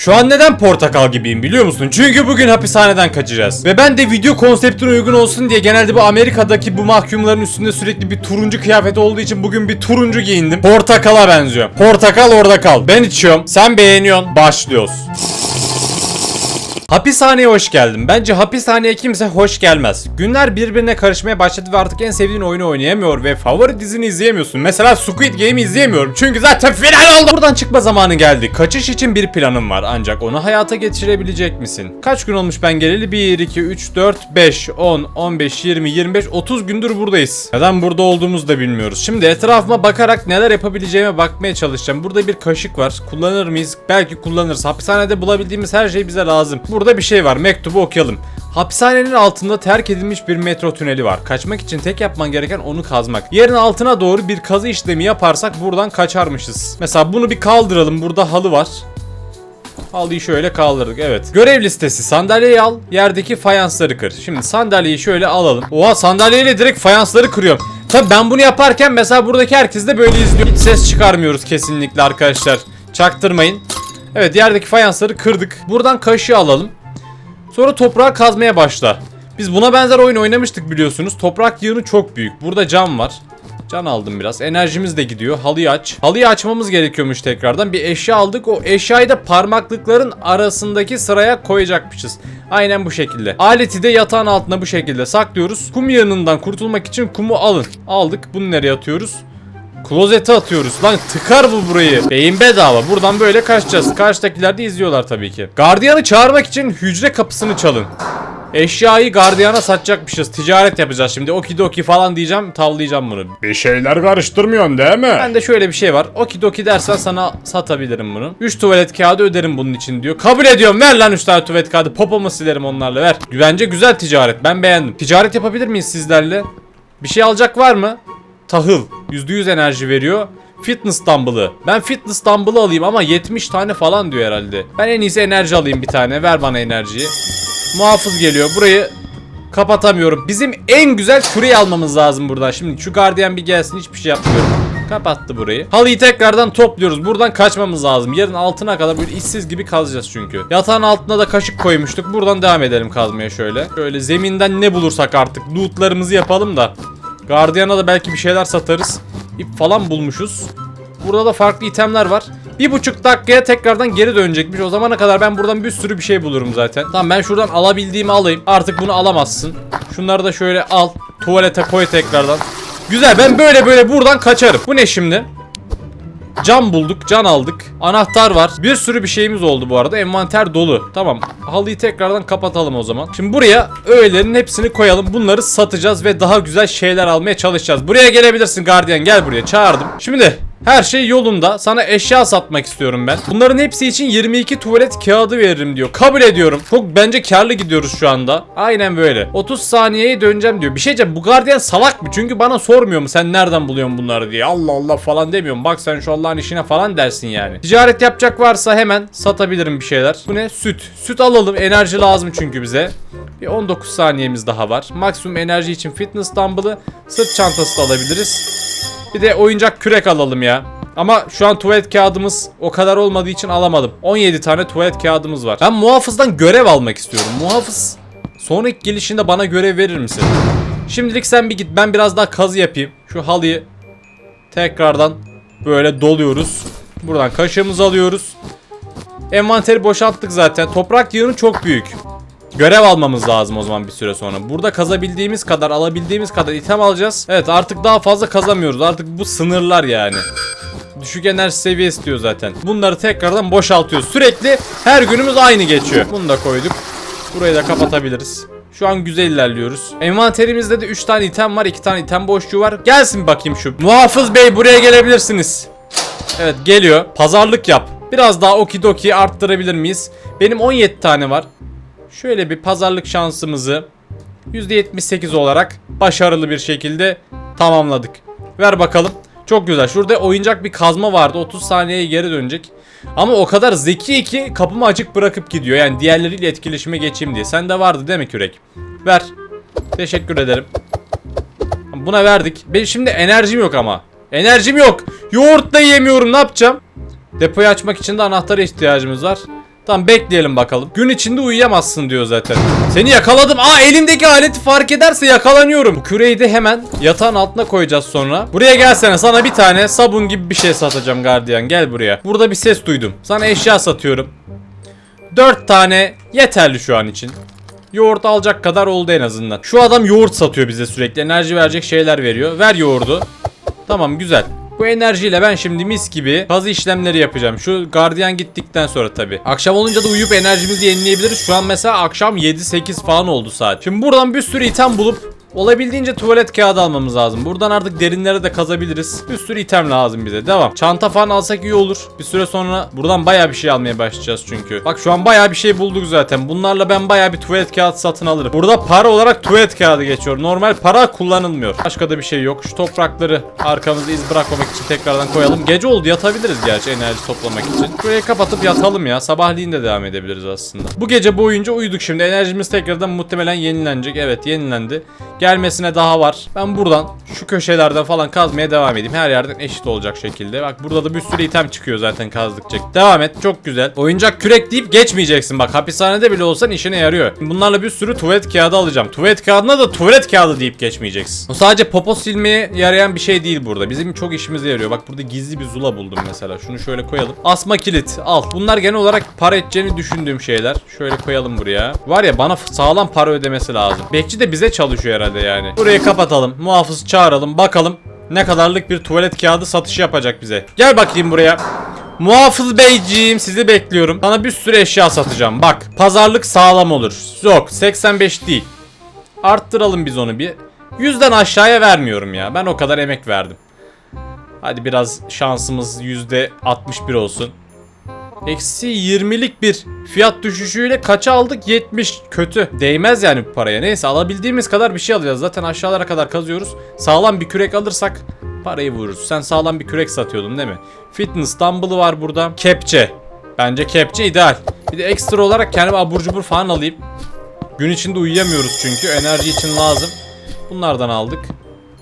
Şu an neden portakal gibiyim biliyor musun? Çünkü bugün hapishaneden kaçacağız. Ve ben de video konseptine uygun olsun diye genelde bu Amerika'daki bu mahkumların üstünde sürekli bir turuncu kıyafet olduğu için bugün bir turuncu giyindim. Portakala benziyor. Portakal orada kal. Ben içiyorum. Sen beğeniyorsun. Başlıyoruz. Hapishaneye hoş geldin. Bence hapishaneye kimse hoş gelmez. Günler birbirine karışmaya başladı ve artık en sevdiğin oyunu oynayamıyor ve favori dizini izleyemiyorsun. Mesela Squid Game'i izleyemiyorum çünkü zaten final oldu. Buradan çıkma zamanı geldi. Kaçış için bir planım var ancak onu hayata geçirebilecek misin? Kaç gün olmuş ben geleli? 1, 2, 3, 4, 5, 10, 15, 20, 25, 30 gündür buradayız. Neden burada olduğumuzu da bilmiyoruz. Şimdi etrafıma bakarak neler yapabileceğime bakmaya çalışacağım. Burada bir kaşık var. Kullanır mıyız? Belki kullanırız. Hapishanede bulabildiğimiz her şey bize lazım. Burada bir şey var. Mektubu okuyalım. Hapishanenin altında terk edilmiş bir metro tüneli var. Kaçmak için tek yapman gereken onu kazmak. Yerin altına doğru bir kazı işlemi yaparsak buradan kaçarmışız. Mesela bunu bir kaldıralım. Burada halı var. Halıyı şöyle kaldırdık evet. Görev listesi sandalyeyi al yerdeki fayansları kır. Şimdi sandalyeyi şöyle alalım. Oha sandalyeyle direkt fayansları kırıyorum. Tabi ben bunu yaparken mesela buradaki herkes de böyle izliyor. Hiç ses çıkarmıyoruz kesinlikle arkadaşlar. Çaktırmayın. Evet yerdeki fayansları kırdık. Buradan kaşığı alalım. Sonra toprağı kazmaya başla. Biz buna benzer oyun oynamıştık biliyorsunuz. Toprak yığını çok büyük. Burada cam var. Can aldım biraz. Enerjimiz de gidiyor. Halıyı aç. Halıyı açmamız gerekiyormuş tekrardan. Bir eşya aldık. O eşyayı da parmaklıkların arasındaki sıraya koyacakmışız. Aynen bu şekilde. Aleti de yatağın altına bu şekilde saklıyoruz. Kum yığınından kurtulmak için kumu alın. Aldık. Bunu nereye atıyoruz? Klozete atıyoruz. Lan tıkar bu burayı. Beyin bedava. Buradan böyle kaçacağız. Karşıdakiler de izliyorlar tabii ki. Gardiyanı çağırmak için hücre kapısını çalın. Eşyayı gardiyana satacakmışız. Ticaret yapacağız şimdi. Okidoki falan diyeceğim. Tavlayacağım bunu. Bir şeyler karıştırmıyorsun değil mi? Ben de şöyle bir şey var. Okidoki dersen sana satabilirim bunu. 3 tuvalet kağıdı öderim bunun için diyor. Kabul ediyorum. Ver lan 3 tane tuvalet kağıdı. Popomu silerim onlarla ver. Bence güzel ticaret. Ben beğendim. Ticaret yapabilir miyiz sizlerle? Bir şey alacak var mı? Tahıl. %100 enerji veriyor. Fitness dumbbell'ı. Ben fitness dumbbell'ı alayım ama 70 tane falan diyor herhalde. Ben en iyisi enerji alayım bir tane. Ver bana enerjiyi. Muhafız geliyor. Burayı kapatamıyorum. Bizim en güzel küreyi almamız lazım buradan. Şimdi şu gardiyan bir gelsin hiçbir şey yapmıyorum. Kapattı burayı. Halıyı tekrardan topluyoruz. Buradan kaçmamız lazım. Yarın altına kadar böyle işsiz gibi kazacağız çünkü. Yatağın altına da kaşık koymuştuk. Buradan devam edelim kazmaya şöyle. Şöyle zeminden ne bulursak artık lootlarımızı yapalım da. Gardiyana da belki bir şeyler satarız. İp falan bulmuşuz. Burada da farklı itemler var. Bir buçuk dakikaya tekrardan geri dönecekmiş. O zamana kadar ben buradan bir sürü bir şey bulurum zaten. Tamam ben şuradan alabildiğimi alayım. Artık bunu alamazsın. Şunları da şöyle al. Tuvalete koy tekrardan. Güzel ben böyle böyle buradan kaçarım. Bu ne şimdi? Cam bulduk, can aldık. Anahtar var. Bir sürü bir şeyimiz oldu bu arada. Envanter dolu. Tamam. Halıyı tekrardan kapatalım o zaman. Şimdi buraya öğelerin hepsini koyalım. Bunları satacağız ve daha güzel şeyler almaya çalışacağız. Buraya gelebilirsin gardiyan. Gel buraya. Çağırdım. Şimdi her şey yolunda. Sana eşya satmak istiyorum ben. Bunların hepsi için 22 tuvalet kağıdı veririm diyor. Kabul ediyorum. Çok bence karlı gidiyoruz şu anda. Aynen böyle. 30 saniyeye döneceğim diyor. Bir şey diyeceğim. Bu gardiyan salak mı? Çünkü bana sormuyor mu sen nereden buluyorsun bunları diye. Allah Allah falan demiyorum. Bak sen şu Allah'ın işine falan dersin yani. Ticaret yapacak varsa hemen satabilirim bir şeyler. Bu ne? Süt. Süt alalım. Enerji lazım çünkü bize. Bir 19 saniyemiz daha var. Maksimum enerji için fitness dumbbell'ı sırt çantası da alabiliriz. Bir de oyuncak kürek alalım ya. Ama şu an tuvalet kağıdımız o kadar olmadığı için alamadım. 17 tane tuvalet kağıdımız var. Ben muhafızdan görev almak istiyorum. Muhafız sonraki gelişinde bana görev verir misin? Şimdilik sen bir git ben biraz daha kazı yapayım. Şu halıyı tekrardan böyle doluyoruz. Buradan kaşığımızı alıyoruz. Envanteri boşalttık zaten. Toprak yığını çok büyük. Görev almamız lazım o zaman bir süre sonra. Burada kazabildiğimiz kadar, alabildiğimiz kadar item alacağız. Evet artık daha fazla kazamıyoruz. Artık bu sınırlar yani. Düşük enerji seviyesi diyor zaten. Bunları tekrardan boşaltıyoruz. Sürekli her günümüz aynı geçiyor. Bunu da koyduk. Burayı da kapatabiliriz. Şu an güzel ilerliyoruz. Envanterimizde de 3 tane item var. 2 tane item boşluğu var. Gelsin bakayım şu. Muhafız bey buraya gelebilirsiniz. Evet geliyor. Pazarlık yap. Biraz daha okidoki arttırabilir miyiz? Benim 17 tane var. Şöyle bir pazarlık şansımızı %78 olarak başarılı bir şekilde tamamladık. Ver bakalım. Çok güzel. Şurada oyuncak bir kazma vardı. 30 saniyeye geri dönecek. Ama o kadar zeki ki kapımı açık bırakıp gidiyor. Yani diğerleriyle etkileşime geçeyim diye. Sende vardı değil mi kürek? Ver. Teşekkür ederim. Buna verdik. Benim şimdi enerjim yok ama. Enerjim yok. Yoğurt da yiyemiyorum. Ne yapacağım? Depoyu açmak için de anahtara ihtiyacımız var. Tamam bekleyelim bakalım. Gün içinde uyuyamazsın diyor zaten. Seni yakaladım. Aa elimdeki aleti fark ederse yakalanıyorum. Bu küreyi de hemen yatağın altına koyacağız sonra. Buraya gelsene sana bir tane sabun gibi bir şey satacağım gardiyan. Gel buraya. Burada bir ses duydum. Sana eşya satıyorum. 4 tane yeterli şu an için. Yoğurt alacak kadar oldu en azından. Şu adam yoğurt satıyor bize sürekli. Enerji verecek şeyler veriyor. Ver yoğurdu. Tamam güzel. Bu enerjiyle ben şimdi mis gibi kazı işlemleri yapacağım. Şu gardiyan gittikten sonra tabi. Akşam olunca da uyuyup enerjimizi yenileyebiliriz. Şu an mesela akşam 7-8 falan oldu saat. Şimdi buradan bir sürü item bulup Olabildiğince tuvalet kağıdı almamız lazım. Buradan artık derinlere de kazabiliriz. Bir sürü item lazım bize. Devam. Çanta falan alsak iyi olur. Bir süre sonra buradan baya bir şey almaya başlayacağız çünkü. Bak şu an baya bir şey bulduk zaten. Bunlarla ben baya bir tuvalet kağıdı satın alırım. Burada para olarak tuvalet kağıdı geçiyor. Normal para kullanılmıyor. Başka da bir şey yok. Şu toprakları arkamızda iz bırakmamak için tekrardan koyalım. Gece oldu yatabiliriz gerçi enerji toplamak için. Şurayı kapatıp yatalım ya. Sabahleyin de devam edebiliriz aslında. Bu gece boyunca uyuduk şimdi. Enerjimiz tekrardan muhtemelen yenilenecek. Evet yenilendi. Gelmesine daha var. Ben buradan şu köşelerden falan kazmaya devam edeyim. Her yerden eşit olacak şekilde. Bak burada da bir sürü item çıkıyor zaten kazdıkça. Devam et. Çok güzel. Oyuncak kürek deyip geçmeyeceksin. Bak hapishanede bile olsan işine yarıyor. Bunlarla bir sürü tuvalet kağıdı alacağım. Tuvalet kağıdına da tuvalet kağıdı deyip geçmeyeceksin. O sadece popo silmeye yarayan bir şey değil burada. Bizim çok işimize yarıyor. Bak burada gizli bir zula buldum mesela. Şunu şöyle koyalım. Asma kilit. Al. Bunlar genel olarak para edeceğini düşündüğüm şeyler. Şöyle koyalım buraya. Var ya bana sağlam para ödemesi lazım. Bekçi de bize çalışıyor herhalde yani. Burayı kapatalım. Muhafız çağıralım. Bakalım ne kadarlık bir tuvalet kağıdı satışı yapacak bize. Gel bakayım buraya. Muhafız beyciğim sizi bekliyorum. Sana bir sürü eşya satacağım. Bak pazarlık sağlam olur. Yok 85 değil. Arttıralım biz onu bir. Yüzden aşağıya vermiyorum ya. Ben o kadar emek verdim. Hadi biraz şansımız yüzde 61 olsun. Eksi 20'lik bir fiyat düşüşüyle kaça aldık? 70. Kötü. Değmez yani bu paraya. Neyse alabildiğimiz kadar bir şey alacağız. Zaten aşağılara kadar kazıyoruz. Sağlam bir kürek alırsak parayı vururuz. Sen sağlam bir kürek satıyordun değil mi? Fitness dumbbell'ı var burada. Kepçe. Bence kepçe ideal. Bir de ekstra olarak kendime abur cubur falan alayım. Gün içinde uyuyamıyoruz çünkü. Enerji için lazım. Bunlardan aldık.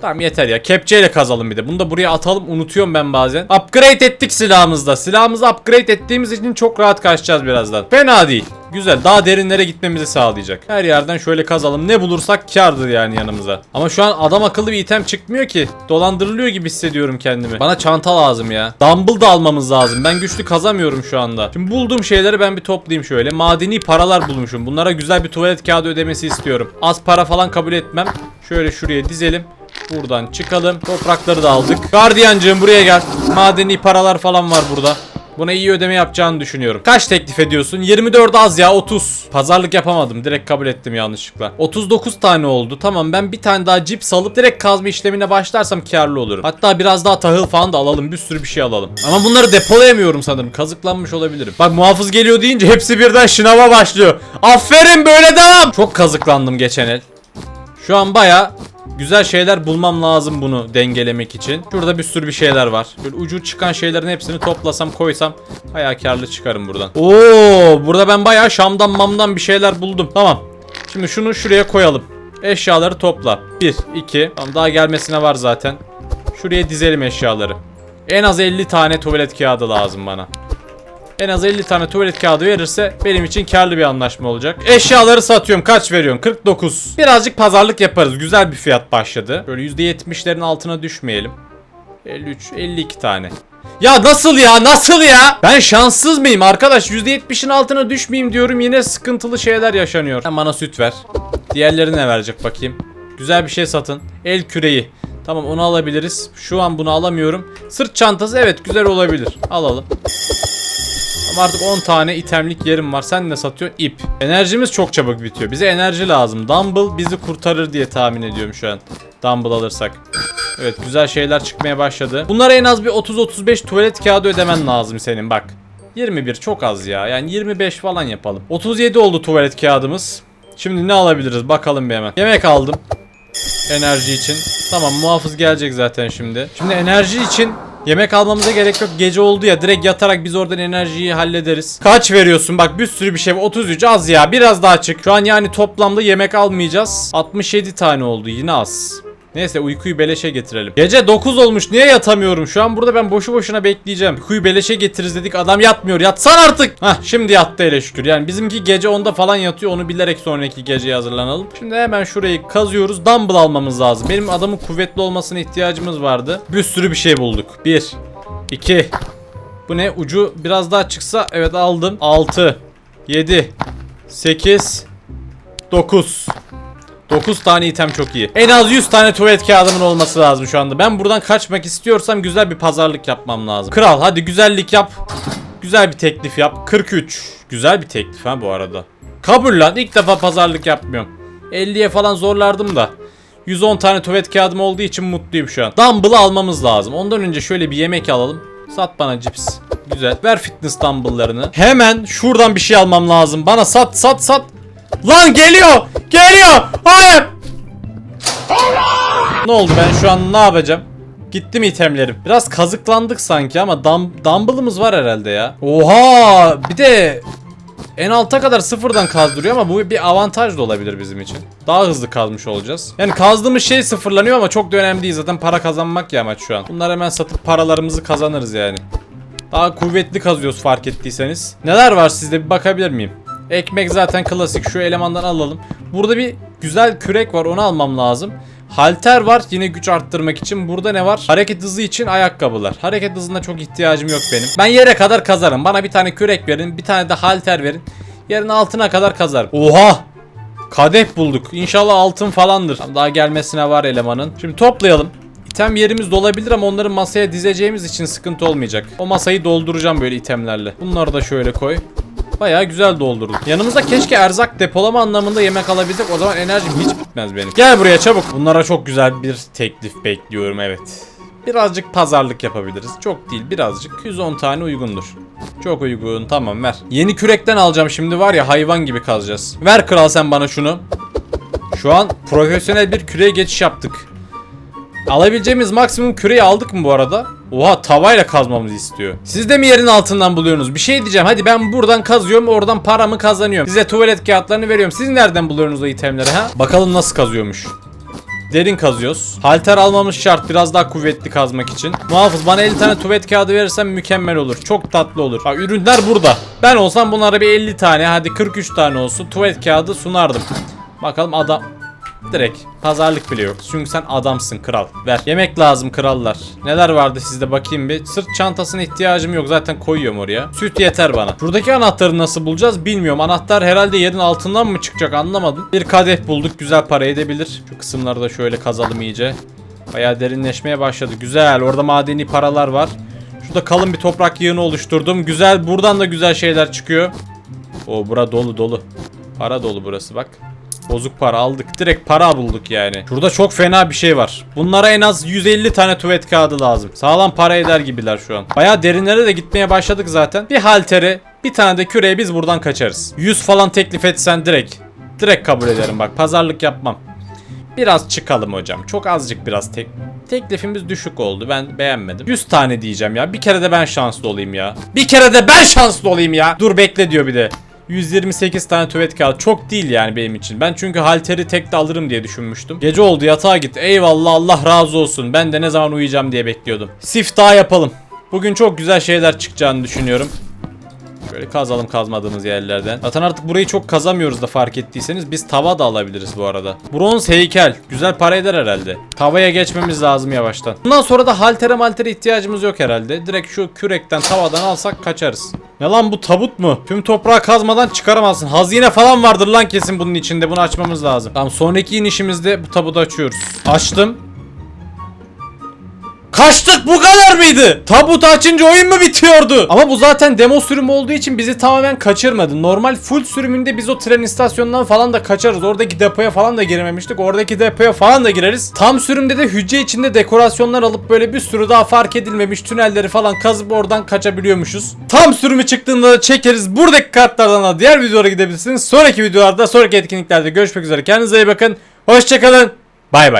Tamam yeter ya. Kepçeyle kazalım bir de. Bunu da buraya atalım. Unutuyorum ben bazen. Upgrade ettik silahımızda. Silahımızı upgrade ettiğimiz için çok rahat kaçacağız birazdan. Fena değil. Güzel. Daha derinlere gitmemizi sağlayacak. Her yerden şöyle kazalım. Ne bulursak kardır yani yanımıza. Ama şu an adam akıllı bir item çıkmıyor ki. Dolandırılıyor gibi hissediyorum kendimi. Bana çanta lazım ya. Dumbbell da almamız lazım. Ben güçlü kazamıyorum şu anda. Şimdi bulduğum şeyleri ben bir toplayayım şöyle. Madeni paralar bulmuşum. Bunlara güzel bir tuvalet kağıdı ödemesi istiyorum. Az para falan kabul etmem. Şöyle şuraya dizelim. Buradan çıkalım. Toprakları da aldık. Gardiyancığım buraya gel. Madeni paralar falan var burada. Buna iyi ödeme yapacağını düşünüyorum. Kaç teklif ediyorsun? 24 az ya 30. Pazarlık yapamadım. Direkt kabul ettim yanlışlıkla. 39 tane oldu. Tamam ben bir tane daha cips alıp direkt kazma işlemine başlarsam karlı olurum. Hatta biraz daha tahıl falan da alalım. Bir sürü bir şey alalım. Ama bunları depolayamıyorum sanırım. Kazıklanmış olabilirim. Bak muhafız geliyor deyince hepsi birden şınava başlıyor. Aferin böyle devam. Çok kazıklandım geçen el. Şu an baya güzel şeyler bulmam lazım bunu dengelemek için. Şurada bir sürü bir şeyler var. Böyle ucu çıkan şeylerin hepsini toplasam koysam baya karlı çıkarım buradan. Oo, burada ben baya Şam'dan mamdan bir şeyler buldum. Tamam. Şimdi şunu şuraya koyalım. Eşyaları topla. 1, 2. Tamam daha gelmesine var zaten. Şuraya dizelim eşyaları. En az 50 tane tuvalet kağıdı lazım bana. En az 50 tane tuvalet kağıdı verirse benim için karlı bir anlaşma olacak. Eşyaları satıyorum. Kaç veriyorsun? 49. Birazcık pazarlık yaparız. Güzel bir fiyat başladı. Böyle %70'lerin altına düşmeyelim. 53, 52 tane. Ya nasıl ya? Nasıl ya? Ben şanssız mıyım arkadaş? %70'in altına düşmeyeyim diyorum. Yine sıkıntılı şeyler yaşanıyor. Sen bana süt ver. Diğerleri ne verecek bakayım? Güzel bir şey satın. El küreği. Tamam onu alabiliriz. Şu an bunu alamıyorum. Sırt çantası evet güzel olabilir. Alalım. Ama artık 10 tane itemlik yerim var. Sen ne satıyorsun? İp. Enerjimiz çok çabuk bitiyor. Bize enerji lazım. Dumbbell bizi kurtarır diye tahmin ediyorum şu an. Dumbbell alırsak. Evet güzel şeyler çıkmaya başladı. Bunlara en az bir 30-35 tuvalet kağıdı ödemen lazım senin bak. 21 çok az ya. Yani 25 falan yapalım. 37 oldu tuvalet kağıdımız. Şimdi ne alabiliriz bakalım bir hemen. Yemek aldım. Enerji için. Tamam muhafız gelecek zaten şimdi. Şimdi enerji için yemek almamıza gerek yok. Gece oldu ya direkt yatarak biz oradan enerjiyi hallederiz. Kaç veriyorsun? Bak bir sürü bir şey var. 33 az ya. Biraz daha çık. Şu an yani toplamda yemek almayacağız. 67 tane oldu. Yine az. Neyse uykuyu beleşe getirelim. Gece 9 olmuş niye yatamıyorum? Şu an burada ben boşu boşuna bekleyeceğim. Uykuyu beleşe getiririz dedik adam yatmıyor. Yatsan artık. Hah şimdi yattı hele şükür. Yani bizimki gece 10'da falan yatıyor. Onu bilerek sonraki geceye hazırlanalım. Şimdi hemen şurayı kazıyoruz. Dumbbell almamız lazım. Benim adamın kuvvetli olmasına ihtiyacımız vardı. Bir sürü bir şey bulduk. 1 2 Bu ne? Ucu biraz daha çıksa evet aldım. 6 7 8 9 9 tane item çok iyi. En az 100 tane tuvalet kağıdımın olması lazım şu anda. Ben buradan kaçmak istiyorsam güzel bir pazarlık yapmam lazım. Kral hadi güzellik yap. Güzel bir teklif yap. 43. Güzel bir teklif ha bu arada. Kabul lan. İlk defa pazarlık yapmıyorum. 50'ye falan zorlardım da. 110 tane tuvalet kağıdım olduğu için mutluyum şu an. Dumbbell'ı almamız lazım. Ondan önce şöyle bir yemek alalım. Sat bana cips. Güzel. Ver fitness dumbbell'larını. Hemen şuradan bir şey almam lazım. Bana sat sat sat. Lan geliyor! Geliyor! Hayır! ne oldu ben şu an ne yapacağım? Gitti mi itemlerim? Biraz kazıklandık sanki ama dam dumbbell'ımız var herhalde ya. Oha! Bir de en alta kadar sıfırdan kazdırıyor ama bu bir avantaj da olabilir bizim için. Daha hızlı kazmış olacağız. Yani kazdığımız şey sıfırlanıyor ama çok da önemli değil. Zaten para kazanmak ya amaç şu an. Bunları hemen satıp paralarımızı kazanırız yani. Daha kuvvetli kazıyoruz fark ettiyseniz. Neler var sizde bir bakabilir miyim? Ekmek zaten klasik. Şu elemandan alalım. Burada bir güzel kürek var. Onu almam lazım. Halter var yine güç arttırmak için. Burada ne var? Hareket hızı için ayakkabılar. Hareket hızına çok ihtiyacım yok benim. Ben yere kadar kazarım. Bana bir tane kürek verin. Bir tane de halter verin. Yerin altına kadar kazarım. Oha! Kadeh bulduk. İnşallah altın falandır. Daha gelmesine var elemanın. Şimdi toplayalım. İtem yerimiz dolabilir ama onları masaya dizeceğimiz için sıkıntı olmayacak. O masayı dolduracağım böyle itemlerle. Bunları da şöyle koy. Bayağı güzel doldurduk. Yanımızda keşke erzak depolama anlamında yemek alabilsek. O zaman enerjim hiç bitmez benim. Gel buraya çabuk. Bunlara çok güzel bir teklif bekliyorum evet. Birazcık pazarlık yapabiliriz. Çok değil birazcık. 110 tane uygundur. Çok uygun tamam ver. Yeni kürekten alacağım şimdi var ya hayvan gibi kazacağız. Ver kral sen bana şunu. Şu an profesyonel bir küreye geçiş yaptık. Alabileceğimiz maksimum küreyi aldık mı bu arada? Oha tavayla kazmamızı istiyor. Siz de mi yerin altından buluyorsunuz? Bir şey diyeceğim. Hadi ben buradan kazıyorum oradan paramı kazanıyorum. Size tuvalet kağıtlarını veriyorum. Siz nereden buluyorsunuz o itemleri ha? Bakalım nasıl kazıyormuş. Derin kazıyoruz. Halter almamız şart biraz daha kuvvetli kazmak için. Muhafız bana 50 tane tuvalet kağıdı verirsen mükemmel olur. Çok tatlı olur. Bak ürünler burada. Ben olsam bunlara bir 50 tane hadi 43 tane olsun tuvalet kağıdı sunardım. Bakalım adam Direkt pazarlık bile yok. Çünkü sen adamsın kral. Ver. Yemek lazım krallar. Neler vardı sizde bakayım bir. Sırt çantasına ihtiyacım yok. Zaten koyuyorum oraya. Süt yeter bana. Buradaki anahtarı nasıl bulacağız bilmiyorum. Anahtar herhalde yerin altından mı çıkacak anlamadım. Bir kadeh bulduk. Güzel para edebilir. Şu kısımları da şöyle kazalım iyice. Bayağı derinleşmeye başladı. Güzel. Orada madeni paralar var. Şurada kalın bir toprak yığını oluşturdum. Güzel. Buradan da güzel şeyler çıkıyor. O bura dolu dolu. Para dolu burası bak. Bozuk para aldık. Direkt para bulduk yani. Şurada çok fena bir şey var. Bunlara en az 150 tane tuvalet kağıdı lazım. Sağlam para eder gibiler şu an. Baya derinlere de gitmeye başladık zaten. Bir haltere, bir tane de küreye biz buradan kaçarız. 100 falan teklif etsen direkt. Direkt kabul ederim bak. Pazarlık yapmam. Biraz çıkalım hocam. Çok azıcık biraz tek teklifimiz düşük oldu. Ben beğenmedim. 100 tane diyeceğim ya. Bir kere de ben şanslı olayım ya. Bir kere de ben şanslı olayım ya. Dur bekle diyor bir de. 128 tane tuvalet kağıdı çok değil yani benim için. Ben çünkü halteri tek de alırım diye düşünmüştüm. Gece oldu yatağa git. Eyvallah Allah razı olsun. Ben de ne zaman uyuyacağım diye bekliyordum. Siftah yapalım. Bugün çok güzel şeyler çıkacağını düşünüyorum. Şöyle kazalım kazmadığımız yerlerden. Zaten artık burayı çok kazamıyoruz da fark ettiyseniz. Biz tava da alabiliriz bu arada. Bronz heykel. Güzel para eder herhalde. Tavaya geçmemiz lazım yavaştan. Bundan sonra da haltere maltere ihtiyacımız yok herhalde. Direkt şu kürekten tavadan alsak kaçarız. Ne lan bu tabut mu? Tüm toprağı kazmadan çıkaramazsın. Hazine falan vardır lan kesin bunun içinde. Bunu açmamız lazım. Tamam sonraki inişimizde bu tabutu açıyoruz. Açtım. Kaçtık bu kadar mıydı? Tabutu açınca oyun mu bitiyordu? Ama bu zaten demo sürüm olduğu için bizi tamamen kaçırmadı. Normal full sürümünde biz o tren istasyonundan falan da kaçarız. Oradaki depoya falan da girememiştik. Oradaki depoya falan da gireriz. Tam sürümde de hücre içinde dekorasyonlar alıp böyle bir sürü daha fark edilmemiş tünelleri falan kazıp oradan kaçabiliyormuşuz. Tam sürümü çıktığında da çekeriz. Buradaki kartlardan da diğer videolara gidebilirsiniz. Sonraki videolarda, sonraki etkinliklerde görüşmek üzere. Kendinize iyi bakın. Hoşçakalın. Bay bay.